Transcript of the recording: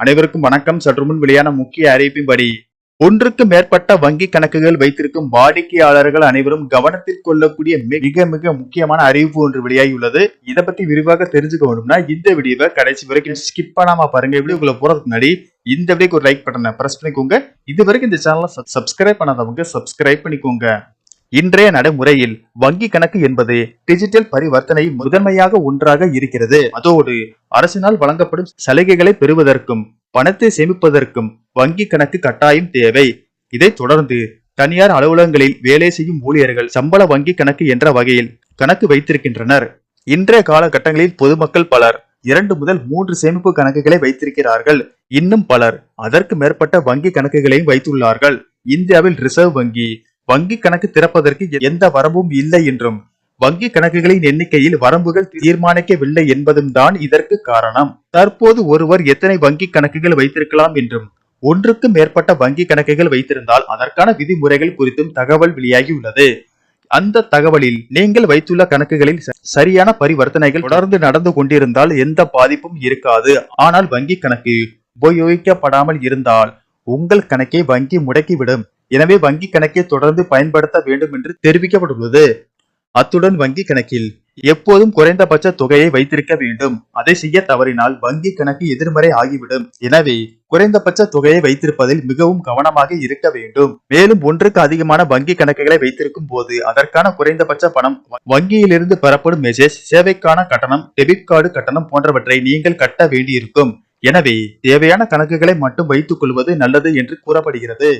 அனைவருக்கும் வணக்கம். சற்று முன் வெளியான முக்கிய அறிவிப்பின்படி ஒன்றுக்கு மேற்பட்ட வங்கி கணக்குகள் வைத்திருக்கும் வாடிக்கையாளர்கள் அனைவரும் கவனத்தில் கொள்ளக்கூடிய மிக மிக முக்கியமான அறிவிப்பு ஒன்று வெளியாகியுள்ளது. இதை பத்தி விரிவாக தெரிஞ்சுக்க வேண்டும்னா இந்த வீடியோவை கடைசி வரைக்கும் ஸ்கிப் பண்ணாம பாருங்க. வீடியோக்குள்ள போறதுக்கு முன்னாடி இந்த வீடியோக்கு ஒரு லைக் பட்டனை பிரஸ் பண்ணிக்கோங்க. இது வரைக்கும் இந்த சேனலை சப்ஸ்கிரைப் பண்ணாதவங்க சப்ஸ்கிரைப் பண்ணிக்கோங்க. இன்றைய நடைமுறையில் வங்கி கணக்கு என்பது டிஜிட்டல் பரிவர்த்தனை முதன்மையாக ஒன்றாக இருக்கிறது. அதோடு அரசினால் வழங்கப்படும் சலுகைகளை பெறுவதற்கும் பணத்தை சேமிப்பதற்கும் வங்கி கணக்கு கட்டாயம் தேவை. இதைத் தொடர்ந்து தனியார் அலுவலகங்களில் வேலை செய்யும் ஊழியர்கள் சம்பள வங்கி கணக்கு என்ற வகையில் கணக்கு வைத்திருக்கின்றனர். இன்றைய காலகட்டங்களில் பொதுமக்கள் பலர் இரண்டு முதல் மூன்று சேமிப்பு கணக்குகளை வைத்திருக்கிறார்கள். இன்னும் பலர் அதற்கு மேற்பட்ட வங்கி கணக்குகளையும் வைத்துள்ளார்கள். இந்தியாவில் ரிசர்வ் வங்கி வங்கி கணக்கு திறப்பதற்கு எந்த வரம்பும் இல்லை என்றும் வங்கி கணக்குகளின் எண்ணிக்கையில் வரம்புகள் தீர்மானிக்கவில்லை என்பதும் தான் இதற்கு காரணம். தற்போது ஒருவர் எத்தனை வங்கி கணக்குகள் வைத்திருக்கலாம் என்றும் ஒன்றுக்கு மேற்பட்ட வங்கி கணக்குகள் வைத்திருந்தால் அதற்கான விதிமுறைகள் குறித்தும் தகவல் வெளியாகியுள்ளது. அந்த தகவலில் நீங்கள் வைத்துள்ள கணக்குகளில் ச- சரியான பரிவர்த்தனைகள் தொடர்ந்து நடந்து கொண்டிருந்தால் எந்த பாதிப்பும் இருக்காது. ஆனால் வங்கி கணக்கு உபயோகிக்கப்படாமல் இருந்தால் உங்கள் கணக்கை வங்கி முடக்கிவிடும். எனவே வங்கி கணக்கை தொடர்ந்து பயன்படுத்த வேண்டும் என்று தெரிவிக்கப்பட்டுள்ளது. அத்துடன் வங்கி கணக்கில் எப்போதும் குறைந்தபட்ச தொகையை வைத்திருக்க வேண்டும். அதை செய்ய தவறினால் வங்கி கணக்கு எதிர்மறை ஆகிவிடும். எனவே குறைந்தபட்ச தொகையை வைத்திருப்பதில் மிகவும் கவனமாக இருக்க வேண்டும். மேலும் ஒன்றுக்கு அதிகமான வங்கி கணக்குகளை வைத்திருக்கும் போது அதற்கான குறைந்தபட்ச பணம் வங்கியிலிருந்து பெறப்படும் மெசேஜ் சேவைக்கான கட்டணம் டெபிட் கார்டு கட்டணம் போன்றவற்றை நீங்கள் கட்ட வேண்டியிருக்கும். எனவே தேவையான கணக்குகளை மட்டும் வைத்துக் கொள்வது நல்லது என்று கூறப்படுகிறது.